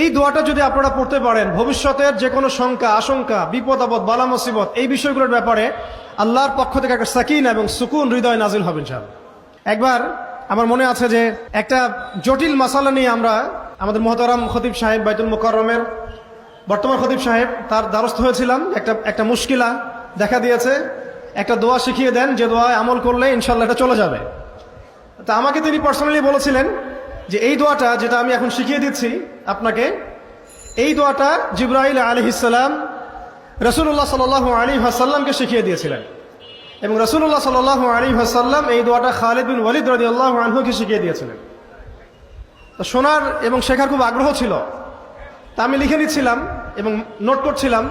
এই দোয়াটা যদি আপনারা পড়তে পারেন, ভবিষ্যতের যে কোনো শঙ্কা, আশঙ্কা, বিপদ, আপদ, বালা, মুসিবত, এই বিষয়গুলোর ব্যাপারে আল্লাহর পক্ষ থেকে একটা সাকিন এবং সুকুন হৃদয় নাজিল হবে ইনশাআল্লাহ। একবার আমার মনে আছে যে একটা জটিল মাসালা নিয়ে আমরা আমাদের মহতারাম খতিব সাহেব বাইতুল মুকরমের বর্তমান খতিব সাহেব, তার দ্বারস্থ হয়েছিলাম। একটা একটা মুশকিলা দেখা দিয়েছে। একটা দোয়া শিখিয়ে দেন, যে দোয়ায় আমল করলে ইনশাল্লাহ এটা চলে যাবে। তা আমাকে তিনি পার্সোনালি বলেছিলেন যে এই দোয়াটা যেটা আমি এখন শিখিয়ে দিচ্ছি আপনাকে, এই দোয়াটা জিব্রাহিল আলহিসাল্লাম রসুল্লাহ সাল আলী হাসাল্লামকে শিখিয়ে দিয়েছিলেন। এবং রসুল্লাহ সাল আলী হাসাল্লাম এই দোয়াটা খালিদ বিন ওয়ালিদ রদি আল্লাহ আনহুকে শিখিয়ে দিয়েছিলেন। তো শোনার এবং শেখার খুব আগ্রহ ছিল। তা আমি লিখে নিচ্ছিলাম এবং নোট করছিলাম।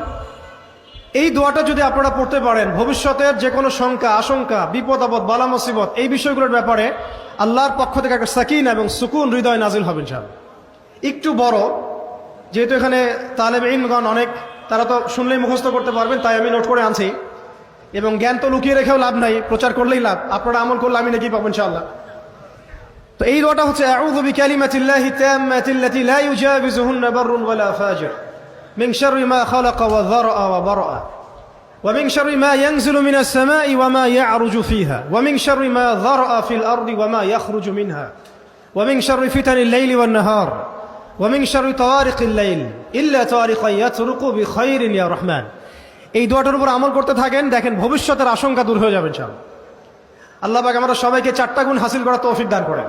এই দোয়াটা যদি আপনারা পড়তে পারেন, ভবিষ্যতের যে কোনো শঙ্কা, আশঙ্কা, বিপদ, আপদ, বালা, মুসিবত, এই বিষয়গুলোর ব্যাপারে আল্লাহর পক্ষ থেকে একটা সাকিন এবং সুকুন হৃদয় নাজিল হবে ইনশাআল্লাহ। একটু বড়, যেহেতু এখানে তালেব ইনগণ অনেক, তারা তো শুনলেই মুখস্থ করতে পারবেন, তাই আমি নোট করে আনছি। এবং জ্ঞান তো লুকিয়ে রেখেও লাভ নাই, প্রচার করলেই লাভ, আপনারা আমল করলে আমি নাকি পাবো ইনশাআল্লাহ। তো এই দোয়াটা হচ্ছে من شر ما خلق وذرأ وبرأ ومن شر ما ينزل من السماء وما يعرج فيها ومن شر ما ذرأ في الأرض وما يخرج منها ومن شر فتن الليل والنهار ومن شر طوارق الليل إلا طارقا يطرق بخير يا رحمن এই দোয়াটার উপর আমল করতে থাকেন দেখেন ভবিষ্যতের আশঙ্কা দূর হয়ে যাবে ইনশাআল্লাহ আল্লাহ পাক আমরা সবাইকে চারটা গুণ হাসিল করার তৌফিক দান করেন